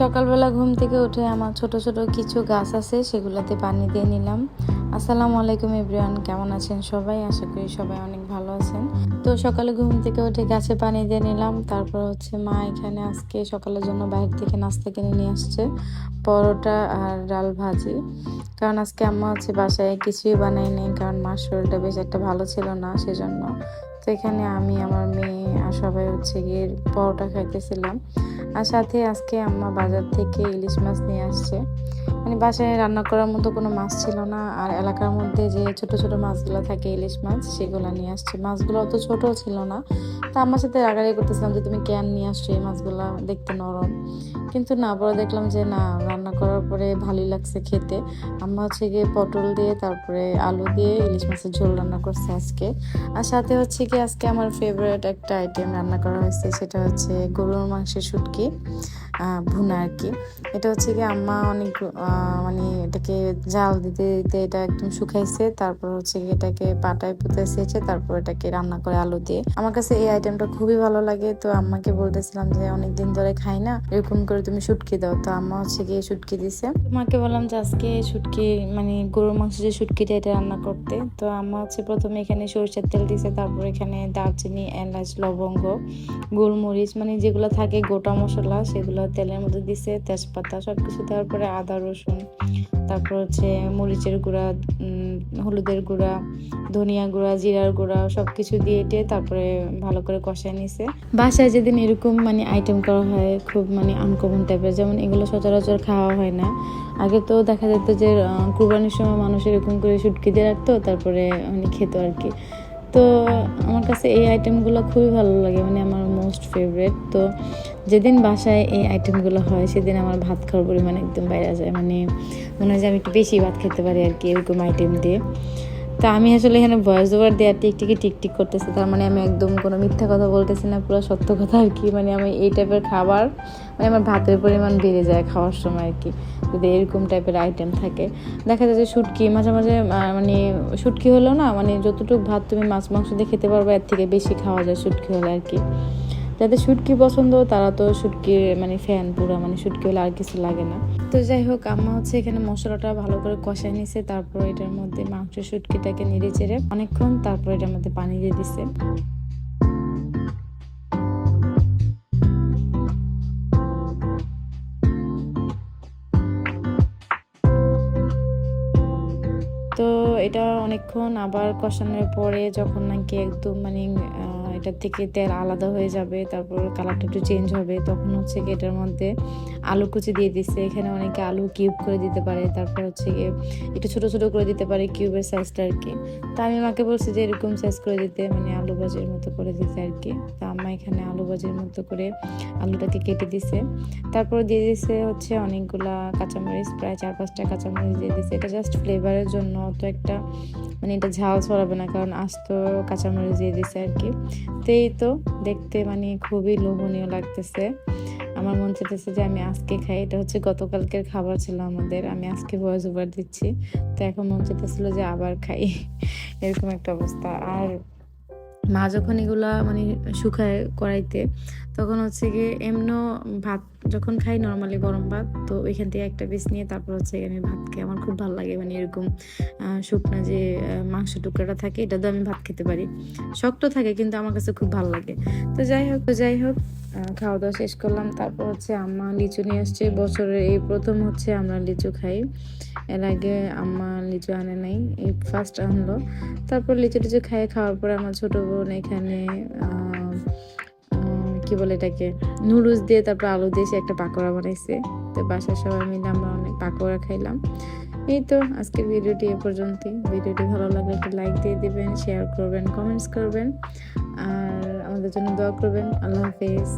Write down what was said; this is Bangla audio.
সকালবেলা ঘুম থেকে উঠে আমার ছোট ছোট কিছু গাছ আছে, সেগুলোতে পানি দিয়ে নিলাম। আসসালামু আলাইকুম এভরিওয়ান, কেমন আছেন সবাই? আশা করি সবাই অনেক ভালো আছেন। তো সকালে ঘুম থেকে উঠে গাছে পানি দিয়ে নিলাম। তারপর হচ্ছে মা এখানে আজকে সকালের জন্য বাইরে থেকে নাস্তা কিনে নিয়ে আসছে, পরোটা আর ডাল ভাজি। কারণ আজকে আম্মা হচ্ছে বাসায় কিছুই বানায়নি কারণ মার শরীরটা বেশ একটা ভালো ছিল না, সেজন্য তো এখানে আমি, আমার মেয়ে আর সবাই হচ্ছে গিয়ে পরোটা খাইতেছিলাম। আর সাথে আজকে আম্মা বাজার থেকে ইলিশ মাছ নিয়ে আসছে। মানে বাসায় রান্না করার মতো কোনো মাছ ছিল না। আর এলাকার মধ্যে যে ছোট ছোট মাছগুলো থাকে, ইলিশ মাছ, সেগুলো নিয়ে আসছে। মাছগুলো অত ছোট ছিল না। তা আমার সাথে রাগারাগি করতেছিলাম যে, তুমি ক্যান নিয়ে আসছো এই মাছগুলো? দেখতে নরম। কিন্তু না পরে দেখলাম যে, না, রান্না করার পরে ভালোই লাগছে খেতে। আম্মা হচ্ছে গিয়ে পটল দিয়ে, তারপরে আলু দিয়ে ইলিশ মাছের ঝোল রান্না করছে আজকে। আর সাথে হচ্ছে কি আজকে আমার ফেভারিট একটা আইটেম রান্না করা হয়েছে, সেটা হচ্ছে গরুর মাংসের শুটকি ভুনা আর কি। এটা হচ্ছে কি আম্মা অনেক মানে এটাকে জাল দিতে দিতে এটা একদম শুকাইছে, তারপর হচ্ছে কি এটাকে পাটায় পুঁতে সেচে তারপর এটাকে রান্না করে আলু দিয়ে। আমার কাছে এই আইটেমটা খুবই ভালো লাগে, তো আম্মাকে বলতেছিলাম যে অনেক দিন ধরে খাই না, এরকম করে তুমি শুটকি দাও। তো আম্মা হচ্ছে গিয়ে শুটকি দিছে। মাকে বললাম যে আজকে শুটকি মানে গরুর মাংস যে শুটকিটা এটা রান্না করতে। তো আম্মা হচ্ছে প্রথমে এখানে সরষের তেল দিছে, তারপর এখানে দারচিনি, এলাচ, লবঙ্গ, গোলমরিচ মানে যেগুলো থাকে গোটা মশলা, সেগুলো তেলের মধ্যে দিছে, তেজপাতা সব কিছু দেওয়ার পরে আদা, রসুন, তারপর হচ্ছে মরিচের গুঁড়া হলুদের গুঁড়া, ধনিয়া গুঁড়া, জিরার গুঁড়া সব কিছু দিয়ে টিয়ে তারপরে ভালো করে কষায় নিছে। বাসায় যেদিন এরকম মানে আইটেম করা হয়, খুব মানে আনকমন টাইপের যেমন এগুলো সচরাচর খাওয়া হয় না। আগে তো দেখা যেত যে কুরবানির সময় মানুষ এরকম করে শুটকি দিয়ে রাখতো, তারপরে মানে খেত আর কি। তো আমার কাছে এই আইটেমগুলো খুবই ভালো লাগে মানে আমার মোস্ট ফেভারেট তো যেদিন বাসায় এই আইটেমগুলো হয়, সেদিন আমার ভাত খাওয়ার পরিমাণ একদম বাইরে যায়। মানে মনে হয় যে আমি একটু বেশি ভাত খেতে পারি আর কি, এরকম আইটেম দিয়ে। তা আমি আসলে এখানে ভয়েস ওভার দেওয়ার টিকটিকি টিকটিক করতেছি। তার মানে আমি একদম কোনো মিথ্যা কথা বলতেছি না, পুরো সত্য কথা আর কি। মানে আমি এই টাইপের খাবার মানে আমার ভাতের পরিমাণ বেড়ে যায় খাওয়ার সময় আর কি, যদি এরকম টাইপের আইটেম থাকে। দেখা যায় যে শুটকি, মাঝে মাঝে মানে শুটকি হলেও না মানে যতটুকু ভাত তুমি মাছ, মাংস দিয়ে খেতে পারবে, এর থেকে বেশি খাওয়া যায় শুটকি হলে আর কি। যাদের শুটকি পছন্দ, তারা তো শুটকির মানে ফ্যান পুরো মানে শুটকি হলে আর কিছু লাগে না। তো যাই হোক, আম্মা হচ্ছে এখানে মশলাটা ভালো করে কষায় নিছে, তারপর এটার মধ্যে মাংস শুটকিটাকে নেড়ে চেড়ে অনেকক্ষণ তারপর এটার মধ্যে পানি দিয়ে দিছে। তো এটা অনেকক্ষণ আবার কষানোর পরে যখন নাকি একদম মানে এটার থেকে তেল আলাদা হয়ে যাবে, তারপর কালারটা একটু চেঞ্জ হবে। তখন হচ্ছে কি এটার মধ্যে আলু কুচি দিয়ে দিচ্ছে এখানে অনেকে আলু কিউব করে দিতে পারে, তারপর হচ্ছে গিয়ে একটু ছোটো ছোটো করে দিতে পারে কিউবের সাইজটা আর কি। তা আমি মাকে বলছি যে এরকম সাইজ করে দিতে মানে আলু ভাজির মতো করে দিতে আর কি। তা আম্মা এখানে আলু ভাজির মতো করে আলুটাকে কেটে দিছে। তারপর দিয়ে দিছে হচ্ছে অনেকগুলা কাঁচামরিচ, প্রায় চার পাঁচটা কাঁচামরিচ দিয়ে দিছে। এটা জাস্ট ফ্লেভারের জন্য। অত একটা মানে এটা ঝাল ছড়াবে না, কারণ আস্ত কাঁচামরিচ দিয়ে দিছে আর কি। তো এই তো দেখতে মানে খুবই লোভনীয় লাগতেছে। আমার মন চাইতেছে যে আমি আজকে খাই। এটা হচ্ছে গতকালকের খাবার ছিল আমাদের। আমি আজকে ভয়েস ওভার দিচ্ছি। তো এখন মন চাইতেছিল যে আবার খাই। এরকম একটা অবস্থা। আর মা যখন এগুলা মানে শুকায় কড়াইতে তখন হচ্ছে গিয়ে এমন ভাত যখন খাই নর্মালি গরম ভাত, তো ওইখান থেকে একটা পিস নিয়ে তারপর হচ্ছে আমি ভাত খাই। আমার খুব ভালো লাগে মানে এরকম শুকনা যে মাংস টুকরাটা থাকে এটা তো আমি ভাত খেতে পারি। শক্ত থাকে কিন্তু আমার কাছে খুব ভালো লাগে। তো যাই হোক, তো যাই হোক খাওয়া দাওয়া শেষ করলাম। তারপর হচ্ছে আম্মা লিচু নিয়ে আসছে। বছরের এই প্রথম হচ্ছে আমরা লিচু খাই। এর আগে আম্মা লিচু আনে নাই, এই ফার্স্ট আনলো। তারপর লিচু টিচু খাই খাওয়ার পরে আমার ছোট বোন এখানে কি বলে এটাকে, নুডলস দিয়ে তারপর আলু দিয়ে সে একটা পাকোড়া বানাইছে। তো বাসার সবাই মিলে আমরা অনেক পাকোড়া খাইলাম। এই তো আজকের ভিডিওটি এ পর্যন্তই। ভিডিওটি ভালো লাগলে একটা লাইক দিয়ে দিবেন, শেয়ার করবেন, কমেন্টস করবেন। আর আমাদের জন্য দোয়া করবেন। আল্লাহ হাফেজ।